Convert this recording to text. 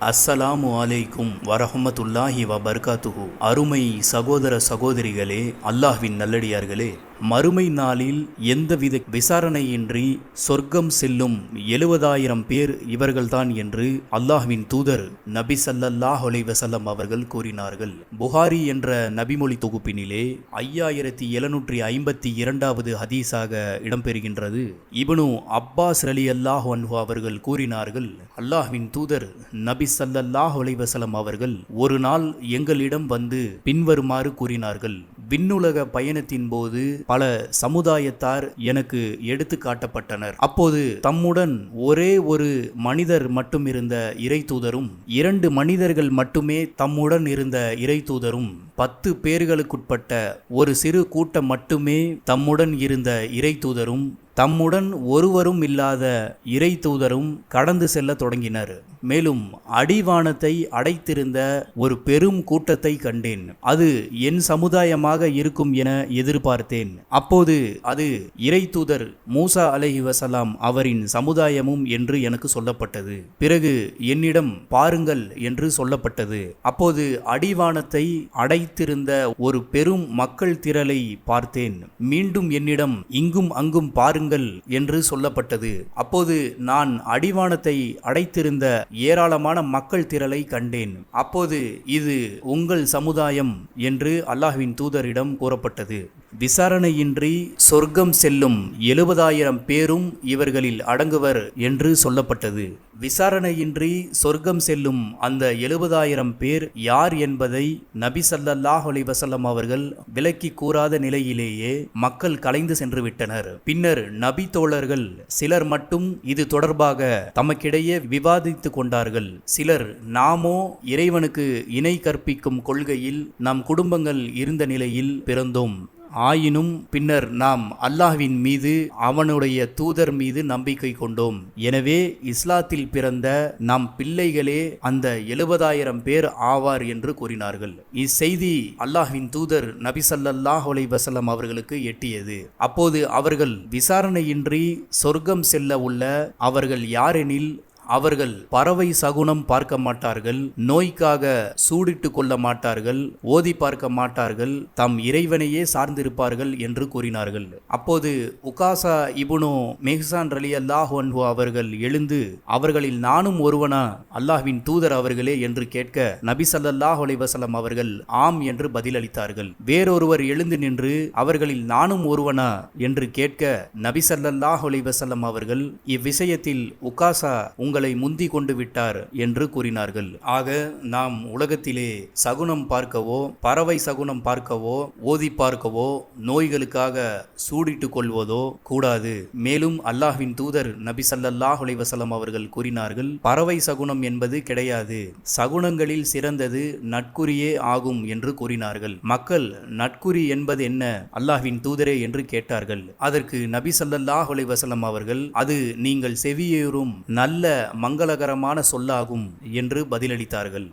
அஸ்ஸலாமு அலைக்கும் வரஹமத்துல்லாஹி வபர்காத்துஹு. அருமை சகோதர சகோதரிகளே அல்லாஹ்வின் நல்லடியார்களே மறுமை நாளில் எந்தவித விசாரணையின்றி சொர்க்கம் செல்லும் எழுபதாயிரம் பேர் இவர்கள்தான் என்று அல்லாஹ்வின் தூதர் நபி ஸல்லல்லாஹு அலைஹி அவர்கள் கூறினார்கள். புகாரி என்ற நபிமொழி தொகுப்பினிலே ஐயாயிரத்தி எழுநூற்றி ஐம்பத்தி இரண்டாவது ஹதீஸாக இடம்பெறுகின்றது. இவனு அப்பாஸ் அலி அல்லாஹ் அன்ஹு அவர்கள் கூறினார்கள் அல்லாஹ்வின் தூதர் நபி சல்லல்லாஹ் அலைஹி அவர்கள் ஒரு நாள் எங்களிடம் வந்து பின்வருமாறு கூறினார்கள். விண்ணுலக பயணத்தின் போது பல சமுதாயத்தார் எனக்கு எடுத்து காட்டப்பட்டனர். அப்போது தம்முடன் ஒரே ஒரு மனிதர் மட்டும் இருந்த இறை தூதரும் இரண்டு மனிதர்கள் மட்டுமே தம்முடன் இருந்த இறை தூதரும் பத்து பேர்களுக்குட்பட்ட ஒரு சிறு கூட்டம் மட்டுமே தம்முடன் இருந்த இறை தூதரும் தம்முடன் ஒருவரும் இல்லாத இறை தூதரும் கடந்து செல்ல தொடங்கினர். மேலும் அடிவானத்தை அடைத்திருந்த ஒரு பெரும் கூட்டத்தை கண்டேன். அது என் சமுதாயமாக இருக்கும் என எதிர்பார்த்தேன். அப்போது அது இறை தூதர் மூசா அலஹி வசலாம் அவரின் சமுதாயமும் என்று எனக்கு சொல்லப்பட்டது. பிறகு என்னிடம் பாருங்கள் என்று சொல்லப்பட்டது. அப்போது அடிவானத்தை அடைத்திருந்த ஒரு பெரும் மக்கள் திரளை பார்த்தேன். மீண்டும் என்னிடம் இங்கும் அங்கும் பாருங்கள் என்று சொல்லப்பட்டது. அப்போது நான் அடிவானத்தை அடைத்திருந்த ஏராளமான மக்கள் திரளை கண்டேன். அப்போது இது உங்கள் சமுதாயம் என்று அல்லாஹ்வின் தூதரிடம் கூறப்பட்டது. விசாரணையின்றி சொர்க்கம் செல்லும் எழுபதாயிரம் பேரும் இவர்களில் அடங்குவர் என்று சொல்லப்பட்டது. விசாரணையின்றி சொர்க்கம் செல்லும் அந்த எழுபதாயிரம் பேர் யார் என்பதை நபி ஸல்லல்லாஹு அலி வசல்லம் அவர்கள் விலக்கி கூறாத நிலையிலேயே மக்கள் கலைந்து சென்று விட்டனர். பின்னர் நபி தோழர்கள் சிலர் மட்டும் இது தொடர்பாக தமக்கிடையே விவாதித்து கொண்டார்கள். சிலர் நாமோ இறைவனுக்கு இணை கற்பிக்கும் கொள்கையில் நம் குடும்பங்கள் இருந்த நிலையில் பிறந்தோம். ஆயினும் பின்னர் நாம் அல்லாஹ்வின் மீது அவனுடைய தூதர் மீது நம்பிக்கை கொண்டோம். எனவே இஸ்லாத்தில் பிறந்த நம் பிள்ளைகளே அந்த எழுபதாயிரம் பேர் ஆவார் என்று கூறினார்கள். இச்செய்தி அல்லாஹ்வின் தூதர் நபிசல்லாஹ் ஸல்லல்லாஹு அலைஹி அவர்களுக்கு எட்டியது. அப்போது அவர்கள் விசாரணையின்றி சொர்க்கம் செல்ல உள்ள அவர்கள் யாரெனில் அவர்கள் பறவை சகுனம் பார்க்க மாட்டார்கள் நோய்க்காக சூடிட்டு கொள்ள மாட்டார்கள் ஓதி பார்க்க மாட்டார்கள் தம் இறைவனையே சார்ந்திருப்பார்கள் என்று கூறினார்கள். அப்போது உகாசா இபுனோ மெஹ்சான் ரலி அல்லாஹ் அன்பு அவர்கள் எழுந்து அவர்களில் நானும் ஒருவனா? அல்லாஹ்வின் தூதர் அவர்களே? என்று கேட்க நபி சல்லாஹ் அலைஹி அவர்கள் ஆம் என்று பதிலளித்தார்கள். வேறொருவர் எழுந்து நின்று அவர்களில் நானும் ஒருவனா? என்று கேட்க நபி சல்லாஹ் அலைஹி அவர்கள் இவ்விஷயத்தில் உகாசா உங்கள் உங்களை முந்தி கொண்டு விட்டார் என்று கூறினார்கள். ஆக நாம் உலகத்திலே சகுனம் பார்க்கவோ பறவை சகுனம் பார்க்கவோ ஓதி பார்க்கவோ நோய்களுக்காக சூடிட்டு கொள்வதோ கூடாது. மேலும் அல்லாஹ்வின் தூதர் நபி சல்லாஹ் அலைவசலம் அவர்கள் கூறினார்கள் பறவை சகுனம் என்பது கிடையாது. சகுனங்களில் சிறந்தது நட்குறியே ஆகும் என்று கூறினார்கள். மக்கள் நட்குறி என்பது என்ன? அல்லாஹ்வின் தூதரே என்று கேட்டார்கள். அதற்கு நபி சல்லாஹ் அலைவசலம் அவர்கள் அது நீங்கள் செவியேறும் நல்ல மங்களகரமான சொல்லாகும் என்று பதிலளித்தார்கள்.